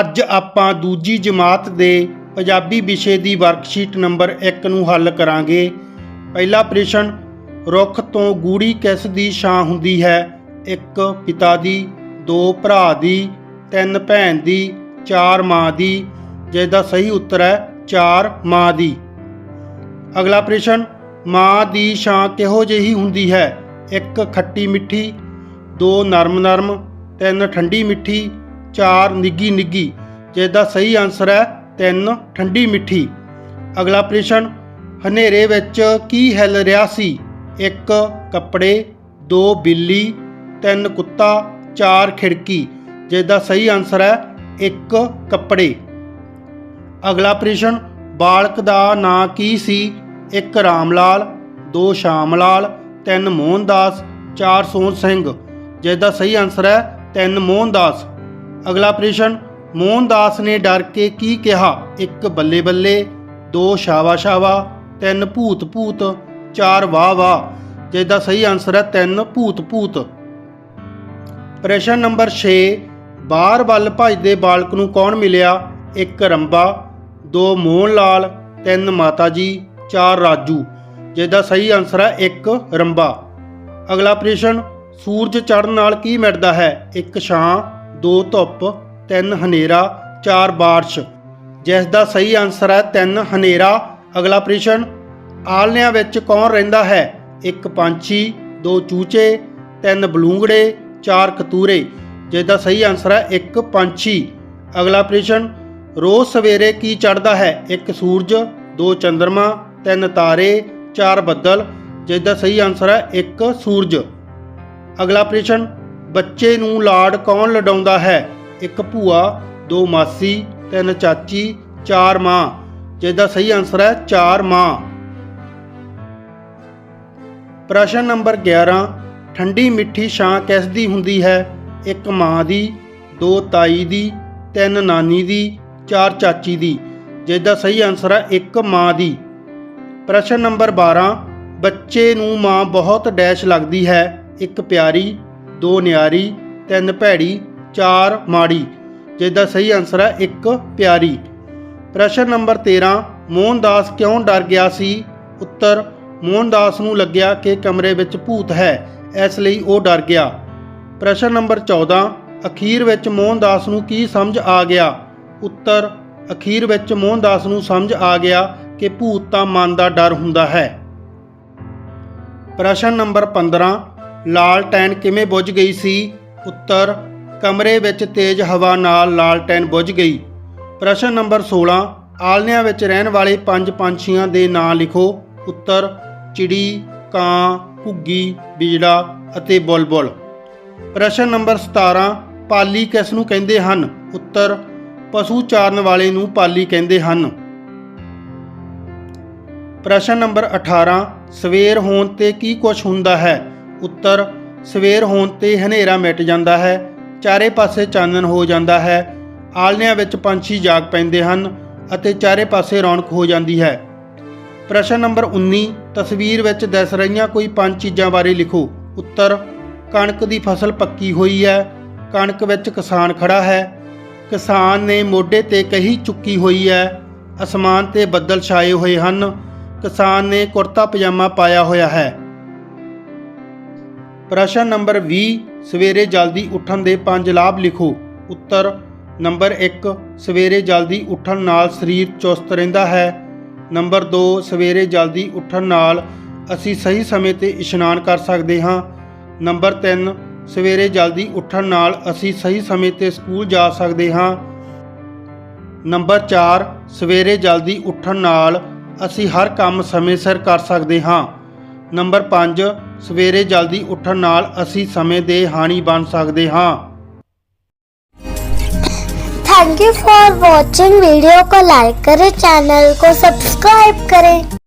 ਅੱਜ ਆਪਾਂ ਦੂਜੀ ਜਮਾਤ ਦੇ ਪੰਜਾਬੀ ਵਿਸ਼ੇ ਦੀ ਵਰਕਸ਼ੀਟ ਨੰਬਰ 1 ਨੂੰ ਹੱਲ ਕਰਾਂਗੇ। ਪਹਿਲਾ ਪ੍ਰਸ਼ਨ, ਰੁੱਖ ਤੋਂ ਗੂੜੀ ਕਿਸ ਦੀ ਛਾਂ ਹੁੰਦੀ ਹੈ? ਇੱਕ, ਪਿਤਾ ਦੀ, ਦੋ, ਭਰਾ ਦੀ, ਤਿੰਨ ਭੈਣ ਦੀ, ਚਾਰ ਮਾਂ ਦੀ। ਜਿਸ ਦਾ ਸਹੀ ਉੱਤਰ ਹੈ, ਚਾਰ ਮਾਂ ਦੀ। ਅਗਲਾ ਪ੍ਰਸ਼ਨ, ਮਾਂ ਦੀ ਛਾਂ ਕਿਹੋ ਜਿਹੀ ਹੁੰਦੀ ਹੈ? ਇੱਕ ਖੱਟੀ ਮਿੱਠੀ, ਦੋ ਨਰਮ ਨਰਮ ਤਿੰਨ ਠੰਡੀ ਮਿੱਠੀ ਚਾਰ ਨਿੱਗੀ ਨਿੱਗੀ ਜਿਸਦਾ ਸਹੀ ਆਨਸਰ ਹੈ ਤਿੰਨ ਠੰਡੀ ਮਿੱਠੀ। ਅਗਲਾ ਪ੍ਰਸ਼ਨ, ਹਨੇਰੇ ਵਿੱਚ ਕੀ ਹਿੱਲ ਰਿਹਾ ਸੀ? ਇੱਕ ਕੱਪੜੇ, ਦੋ ਬਿੱਲੀ, ਤਿੰਨ ਕੁੱਤਾ, ਚਾਰ ਖਿੜਕੀ ਜਿਸਦਾ ਸਹੀ ਆਨਸਰ ਹੈ ਇੱਕ ਕੱਪੜੇ। ਅਗਲਾ ਪ੍ਰਸ਼ਨ, ਬਾਲਕ ਦਾ ਨਾਂ ਕੀ ਸੀ? ਇੱਕ ਰਾਮ ਲਾਲ ਦੋ ਸ਼ਾਮ ਲਾਲ ਤਿੰਨ ਮੋਹਨਦਾਸ, ਚਾਰ ਸੋਹਣ ਸਿੰਘ ਜਿਸਦਾ ਸਹੀ ਆਨਸਰ ਹੈ ਤਿੰਨ ਮੋਹਨਦਾਸ। ਅਗਲਾ ਪ੍ਰਸ਼ਨ, ਮੋਹਨਦਾਸ ਨੇ ਡਰ ਕੇ ਕੀ ਕਿਹਾ? ਇੱਕ ਬੱਲੇ ਬੱਲੇ, ਦੋ ਸ਼ਾਵਾ ਸ਼ਾਵਾ, ਤਿੰਨ ਭੂਤ ਭੂਤ, ਚਾਰ ਵਾਹ ਵਾਹ। ਜਿਸਦਾ ਸਹੀ ਆਨਸਰ ਹੈ ਤਿੰਨ ਭੂਤ ਭੂਤ। ਪ੍ਰਸ਼ਨ ਨੰਬਰ 6 ਬਾਹਰ ਵੱਲ ਭਜਦੇ ਬਾਲਕ ਨੂੰ ਕੌਣ ਮਿਲਿਆ? ਇੱਕ ਰੰਬਾ, ਦੋ ਮੋਹਨ ਲਾਲ ਤਿੰਨ ਮਾਤਾ ਜੀ ਚਾਰ ਰਾਜੂ। ਜਿਸਦਾ ਸਹੀ ਆਨਸਰ ਹੈ ਇੱਕ ਰੰਬਾ। ਅਗਲਾ ਪ੍ਰਸ਼ਨ, ਸੂਰਜ ਚੜ੍ਹਨ ਨਾਲ ਕੀ ਮਿਟਦਾ ਹੈ? ਇੱਕ ਛਾਂ ਦੋ ਧੁੱਪ, ਤਿੰਨ ਹਨੇਰਾ, ਚਾਰ ਬਾਰਿਸ਼। ਜਿਸ ਦਾ ਸਹੀ ਆਨਸਰ ਹੈ ਤਿੰਨ ਹਨੇਰਾ। ਅਗਲਾ ਪ੍ਰਸ਼ਨ ਆਲਨਿਆਂ ਵਿੱਚ ਕੌਣ ਰਹਿੰਦਾ ਹੈ? ਇੱਕ ਪੰਛੀ, ਦੋ ਚੂਚੇ, ਤਿੰਨ ਬਲੂੰਗੜੇ, ਚਾਰ ਕਤੂਰੇ। ਜਿਸ ਦਾ ਸਹੀ ਆਨਸਰ ਹੈ ਇੱਕ ਪੰਛੀ। ਅਗਲਾ ਪ੍ਰਸ਼ਨ, ਰੋਜ਼ ਸਵੇਰੇ ਕੀ ਚੜ੍ਹਦਾ ਹੈ? ਇੱਕ ਸੂਰਜ, ਦੋ ਚੰਦਰਮਾ, ਤਿੰਨ ਤਾਰੇ, ਚਾਰ ਬੱਦਲ। ਜਿਸ ਦਾ ਸਹੀ ਆਨਸਰ ਹੈ ਇੱਕ ਸੂਰਜ। ਅਗਲਾ ਪ੍ਰਸ਼ਨ ਬੱਚੇ ਨੂੰ ਲਾਡ ਕੌਣ ਲਡਾਉਂਦਾ ਹੈ? ਇੱਕ ਭੂਆ, ਦੋ ਮਾਸੀ, ਤਿੰਨ ਚਾਚੀ, ਚਾਰ ਮਾਂ। ਜਿਸਦਾ ਸਹੀ ਆਨਸਰ ਹੈ ਚਾਰ ਮਾਂ। ਪ੍ਰਸ਼ਨ ਨੰਬਰ 11 ਠੰਡੀ ਮਿੱਠੀ ਛਾਂ ਕਿਸ ਦੀ ਹੁੰਦੀ ਹੈ? ਇੱਕ ਮਾਂ ਦੀ, ਦੋ ਤਾਈ ਦੀ, ਤਿੰਨ ਨਾਨੀ ਦੀ, ਚਾਰ ਚਾਚੀ ਦੀ। ਜਿਸਦਾ ਸਹੀ ਆਨਸਰ ਹੈ ਇੱਕ ਮਾਂ ਦੀ। ਪ੍ਰਸ਼ਨ ਨੰਬਰ 12 ਬੱਚੇ ਨੂੰ ਮਾਂ ਬਹੁਤ ਡੈਸ਼ ਲੱਗਦੀ ਹੈ, ਇੱਕ ਪਿਆਰੀ ਦੋ ਨਿਆਰੀ, ਤਿੰਨ ਭੈੜੀ, ਚਾਰ ਮਾੜੀ। ਜਿਸ ਦਾ ਸਹੀ ਆਨਸਰ ਹੈ ਇੱਕ ਪਿਆਰੀ। ਪ੍ਰਸ਼ਨ ਨੰਬਰ 13 ਮੋਹਨਦਾਸ ਕਿਉਂ ਡਰ ਗਿਆ ਸੀ? ਉੱਤਰ, ਮੋਹਨਦਾਸ ਨੂੰ ਲੱਗਿਆ ਕਿ ਕਮਰੇ ਵਿੱਚ ਭੂਤ ਹੈ, ਇਸ ਲਈ ਉਹ ਡਰ ਗਿਆ। ਪ੍ਰਸ਼ਨ ਨੰਬਰ 14 ਅਖੀਰ ਵਿੱਚ ਮੋਹਨਦਾਸ ਨੂੰ ਕੀ ਸਮਝ ਆ ਗਿਆ? ਉੱਤਰ, ਅਖੀਰ ਵਿੱਚ ਮੋਹਨਦਾਸ ਨੂੰ ਸਮਝ ਆ ਗਿਆ ਕਿ ਭੂਤ ਤਾਂ ਮਨ ਦਾ ਡਰ ਹੁੰਦਾ ਹੈ। ਪ੍ਰਸ਼ਨ ਨੰਬਰ 15 ਲਾਲਟੈਨ ਕਿਵੇਂ ਬੁੱਝ ਗਈ ਸੀ? ਉੱਤਰ, ਕਮਰੇ ਵਿੱਚ ਤੇਜ਼ ਹਵਾ ਨਾਲ ਲਾਲਟੈਨ ਬੁੱਝ ਗਈ। ਪ੍ਰਸ਼ਨ ਨੰਬਰ 16 ਆਲਨਿਆਂ ਵਿੱਚ ਰਹਿਣ ਵਾਲੇ ਪੰਜ ਪੰਛੀਆਂ ਦੇ ਨਾਂ ਲਿਖੋ। ਉੱਤਰ, ਚਿੜੀ, ਕਾਂ, ਘੁੱਗੀ, ਬਿਜੜਾ ਅਤੇ ਬੁਲਬੁਲ। ਪ੍ਰਸ਼ਨ ਨੰਬਰ 17 ਪਾਲੀ ਕਿਸ ਨੂੰ ਕਹਿੰਦੇ ਹਨ? ਉੱਤਰ, ਪਸ਼ੂ ਚਾਰਨ ਵਾਲੇ ਨੂੰ ਪਾਲੀ ਕਹਿੰਦੇ ਹਨ। ਪ੍ਰਸ਼ਨ ਨੰਬਰ 18 ਸਵੇਰ ਹੋਣ ਤੇ ਕੀ ਕੁਝ ਹੁੰਦਾ ਹੈ? ਉੱਤਰ, ਸਵੇਰ ਹੋਣ ਤੇ ਹਨੇਰਾ ਮਿਟ ਜਾਂਦਾ ਹੈ, ਚਾਰੇ ਪਾਸੇ ਚਾਨਣ ਹੋ ਜਾਂਦਾ ਹੈ ਆਲਨਿਆਂ ਵਿੱਚ ਪੰਛੀ ਜਾਗ ਪੈਂਦੇ ਹਨ ਅਤੇ ਚਾਰੇ ਪਾਸੇ ਰੌਣਕ ਹੋ ਜਾਂਦੀ ਹੈ। ਪ੍ਰਸ਼ਨ ਨੰਬਰ 19 ਤਸਵੀਰ ਵਿੱਚ ਦਿਸ ਰਹੀਆਂ ਕੋਈ ਪੰਜ ਚੀਜ਼ਾਂ ਬਾਰੇ ਲਿਖੋ। ਉੱਤਰ, ਕਣਕ ਦੀ ਫਸਲ ਪੱਕੀ ਹੋਈ ਹੈ, ਕਣਕ ਵਿੱਚ ਕਿਸਾਨ ਖੜਾ ਹੈ, ਕਿਸਾਨ ਨੇ ਮੋਢੇ ਤੇ ਕਹੀ ਚੁੱਕੀ ਹੋਈ ਹੈ, ਅਸਮਾਨ ਤੇ ਬੱਦਲ ਛਾਏ ਹੋਏ ਹਨ, ਕਿਸਾਨ ਨੇ ਕੁਰਤਾ ਪਜਾਮਾ ਪਾਇਆ ਹੋਇਆ ਹੈ। ਪ੍ਰਸ਼ਨ ਨੰਬਰ 20 ਸਵੇਰੇ ਜਲਦੀ ਉੱਠਣ ਦੇ ਪੰਜ ਲਾਭ ਲਿਖੋ। ਉੱਤਰ, ਨੰਬਰ 1 ਸਵੇਰੇ ਜਲਦੀ ਉੱਠਣ ਨਾਲ ਸਰੀਰ ਚੁਸਤ ਰਹਿੰਦਾ ਹੈ। ਨੰਬਰ 2 ਸਵੇਰੇ ਜਲਦੀ ਉੱਠਣ ਨਾਲ ਅਸੀਂ ਸਹੀ ਸਮੇਂ ਤੇ ਇਸ਼ਨਾਨ ਕਰ ਸਕਦੇ ਹਾਂ। ਨੰਬਰ 3 ਸਵੇਰੇ ਜਲਦੀ ਉੱਠਣ ਨਾਲ ਅਸੀਂ ਸਹੀ ਸਮੇਂ ਤੇ ਸਕੂਲ ਜਾ ਸਕਦੇ ਹਾਂ। ਨੰਬਰ 4 ਸਵੇਰੇ ਜਲਦੀ ਉੱਠਣ ਨਾਲ ਅਸੀਂ ਹਰ ਕੰਮ ਸਮੇਂ ਸਿਰ ਕਰ ਸਕਦੇ ਹਾਂ। ਨੰਬਰ 5 ਸਵੇਰੇ ਜਲਦੀ ਉੱਠਣ ਨਾਲ ਅਸੀਂ ਸਮੇਂ ਦੇ ਹਾਣੀ ਬਣ ਸਕਦੇ ਹਾਂ thank you for watching video को लाइक करें चैनल को सब्सक्राइब करें